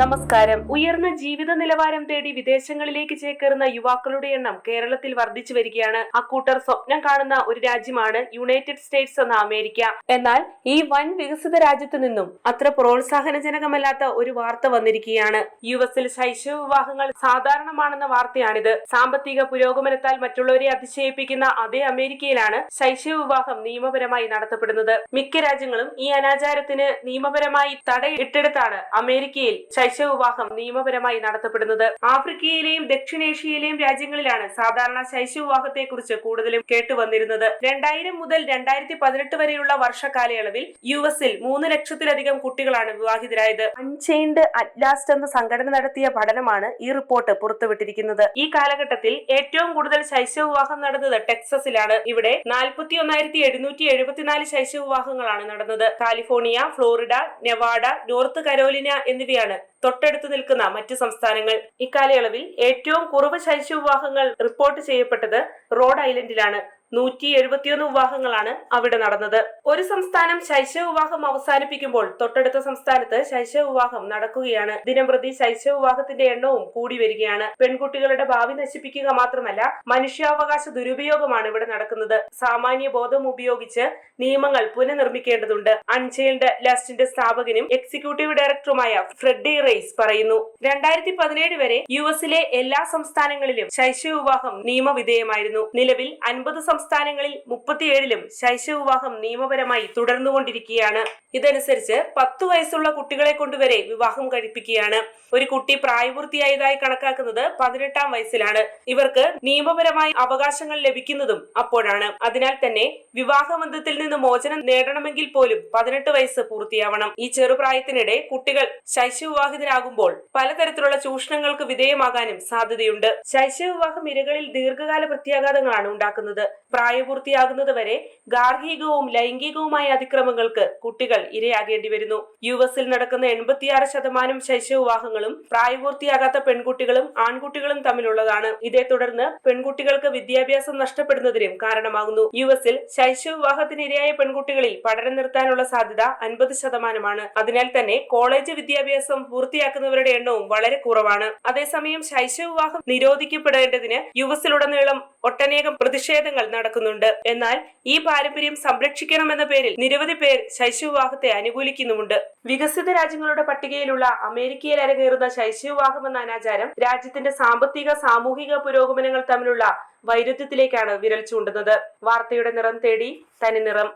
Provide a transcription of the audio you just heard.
നമസ്കാരം. ഉയർന്ന ജീവിത നിലവാരം തേടി വിദേശങ്ങളിലേക്ക് ചേക്കേറുന്ന യുവാക്കളുടെ എണ്ണം കേരളത്തിൽ വർദ്ധിച്ചു വരികയാണ്. അക്കൂട്ടർ സ്വപ്നം കാണുന്ന ഒരു രാജ്യമാണ് യുണൈറ്റഡ് സ്റ്റേറ്റ്സ് എന്ന അമേരിക്ക. എന്നാൽ ഈ വൻ വികസിത രാജ്യത്തു നിന്നും അത്ര പ്രോത്സാഹനജനകമല്ലാത്ത ഒരു വാർത്ത വന്നിരിക്കുകയാണ്. യു എസിൽ ശൈശവ വിവാഹങ്ങൾ സാധാരണമാണെന്ന വാർത്തയാണിത്. സാമ്പത്തിക പുരോഗമനത്താൽ മറ്റുള്ളവരെ അതിശയിപ്പിക്കുന്ന അതേ അമേരിക്കയിലാണ് ശൈശവ വിവാഹം നിയമപരമായി നടത്തപ്പെടുന്നത്. മിക്ക രാജ്യങ്ങളും ഈ അനാചാരത്തിന് നിയമപരമായി തടയിട്ടെടുത്താണ് അമേരിക്കയിൽ ശൈശവ വിവാഹം നിയമപരമായി നടത്തപ്പെടുന്നത്. ആഫ്രിക്കയിലെയും ദക്ഷിണേഷ്യയിലെയും രാജ്യങ്ങളിലാണ് സാധാരണ ശൈശവ വിവാഹത്തെക്കുറിച്ച് കൂടുതലും കേട്ടുവന്നിരുന്നത്. രണ്ടായിരം മുതൽ രണ്ടായിരത്തി പതിനെട്ട് വരെയുള്ള വർഷകാലയളവിൽ യു എസിൽ മൂന്ന് ലക്ഷത്തിലധികം കുട്ടികളാണ് വിവാഹിതരായത്. അൺചെയിൻഡ് അറ്റ്ലാസ്റ്റ് എന്ന സംഘടന നടത്തിയ പഠനമാണ് ഈ റിപ്പോർട്ട് പുറത്തുവിട്ടിരിക്കുന്നത്. ഈ കാലഘട്ടത്തിൽ ഏറ്റവും കൂടുതൽ ശൈശവവിവാഹം നടന്നത് ടെക്സസിലാണ്. ഇവിടെ നാൽപ്പത്തി ഒന്നായിരത്തി എഴുന്നൂറ്റി എഴുപത്തിനാല് ശൈശവവിവാഹങ്ങളാണ് നടന്നത്. California Florida Nevada North Carolina എന്നിവയാണ് തൊട്ടടുത്ത് നിൽക്കുന്ന മറ്റ് സംസ്ഥാനങ്ങൾ. ഇക്കാലയളവിൽ ഏറ്റവും കുറവ് ശൈശവ വിവാഹങ്ങൾ റിപ്പോർട്ട് ചെയ്യപ്പെട്ടത് റോഡ് ഐലൻഡിലാണ്. നൂറ്റി എഴുപത്തിയൊന്ന് വിവാഹങ്ങളാണ് അവിടെ നടന്നത്. ഒരു സംസ്ഥാനം ശൈശവ വിവാഹം അവസാനിപ്പിക്കുമ്പോൾ തൊട്ടടുത്ത സംസ്ഥാനത്ത് ശൈശവ വിവാഹം നടക്കുകയാണ്. ദിനംപ്രതി ശൈശവ വിവാഹത്തിന്റെ എണ്ണവും കൂടി വരികയാണ്. പെൺകുട്ടികളുടെ ഭാവി നശിപ്പിക്കുക മാത്രമല്ല മനുഷ്യാവകാശ ദുരുപയോഗമാണ് ഇവിടെ നടക്കുന്നത്. സാമാന്യ ബോധം ഉപയോഗിച്ച് നിയമങ്ങൾ പുനർനിർമ്മിക്കേണ്ടതുണ്ട്. അൺചൈൽഡ് ലസ്റ്റിന്റെ സ്ഥാപകനും എക്സിക്യൂട്ടീവ് ഡയറക്ടറുമായ ഫ്രെഡി റെയ്സ് പറയുന്നു രണ്ടായിരത്തി പതിനേഴ് വരെ യു എസിലെ എല്ലാ സംസ്ഥാനങ്ങളിലും ശൈശവ വിവാഹം നിയമവിധേയമായിരുന്നു. നിലവിൽ അൻപത് സംസ്ഥാനങ്ങളിൽ മുപ്പത്തിയേഴിലും ശൈശവ വിവാഹം നിയമപരമായി തുടർന്നുകൊണ്ടിരിക്കുകയാണ്. ഇതനുസരിച്ച് പത്തു വയസ്സുള്ള കുട്ടികളെ കൊണ്ടുവരെ വിവാഹം കഴിപ്പിക്കുകയാണ്. ഒരു കുട്ടി പ്രായപൂർത്തിയായതായി കണക്കാക്കുന്നത് പതിനെട്ടാം വയസ്സിലാണ്. ഇവർക്ക് നിയമപരമായി അവകാശങ്ങൾ ലഭിക്കുന്നതും അപ്പോഴാണ്. അതിനാൽ തന്നെ വിവാഹബന്ധത്തിൽ നിന്ന് മോചനം നേടണമെങ്കിൽ പോലും പതിനെട്ട് വയസ്സ് പൂർത്തിയാവണം. ഈ ചെറുപ്രായത്തിനിടെ കുട്ടികൾ ശൈശവവിവാഹിതരാകുമ്പോൾ പലതരത്തിലുള്ള ചൂഷണങ്ങൾക്ക് വിധേയമാകാനും സാധ്യതയുണ്ട്. ശൈശവവിവാഹം ഇരകളിൽ ദീർഘകാല പ്രത്യാഘാതങ്ങളാണ് ഉണ്ടാക്കുന്നത്. പ്രായപൂർത്തിയാകുന്നത് വരെ ഗാർഹികവും ലൈംഗികവുമായ അതിക്രമങ്ങൾക്ക് കുട്ടികൾ ഇരയാകേണ്ടി വരുന്നു. യു എസിൽ നടക്കുന്ന എൺപത്തിയാറ് ശതമാനം ശൈശവവിവാഹങ്ങളും പ്രായപൂർത്തിയാകാത്ത പെൺകുട്ടികളും ആൺകുട്ടികളും തമ്മിലുള്ളതാണ്. ഇതേ തുടർന്ന് പെൺകുട്ടികൾക്ക് വിദ്യാഭ്യാസം നഷ്ടപ്പെടുന്നതിനും കാരണമാകുന്നു. യു എസിൽ ശൈശവ ഇരയായ പെൺകുട്ടികളിൽ പഠനം നിർത്താനുള്ള സാധ്യത അൻപത് ശതമാനമാണ്. അതിനാൽ തന്നെ കോളേജ് വിദ്യാഭ്യാസം പൂർത്തിയാക്കുന്നവരുടെ എണ്ണവും വളരെ കുറവാണ്. അതേസമയം ശൈശവവിവാഹം നിരോധിക്കപ്പെടേണ്ടതിന് യു എസിലുടനീളം ഒട്ടനേകം പ്രതിഷേധങ്ങൾ നടക്കുന്നുണ്ട്. എന്നാൽ ഈ പാരമ്പര്യം സംരക്ഷിക്കണമെന്ന പേരിൽ നിരവധി പേർ ശൈശവവിവാഹത്തെ അനുകൂലിക്കുന്നുമുണ്ട്. വികസിത രാജ്യങ്ങളുടെ പട്ടികയിലുള്ള അമേരിക്കയിൽ അരങ്ങേറുന്ന ശൈശവവിവാഹം എന്ന അനാചാരം രാജ്യത്തിന്റെ സാമ്പത്തിക സാമൂഹിക പുരോഗമനങ്ങൾ തമ്മിലുള്ള വൈരുദ്ധ്യത്തിലേക്കാണ് വിരൽ ചൂണ്ടുന്നത്. വാർത്തയുടെ നിറം തേടി തനി നിറം.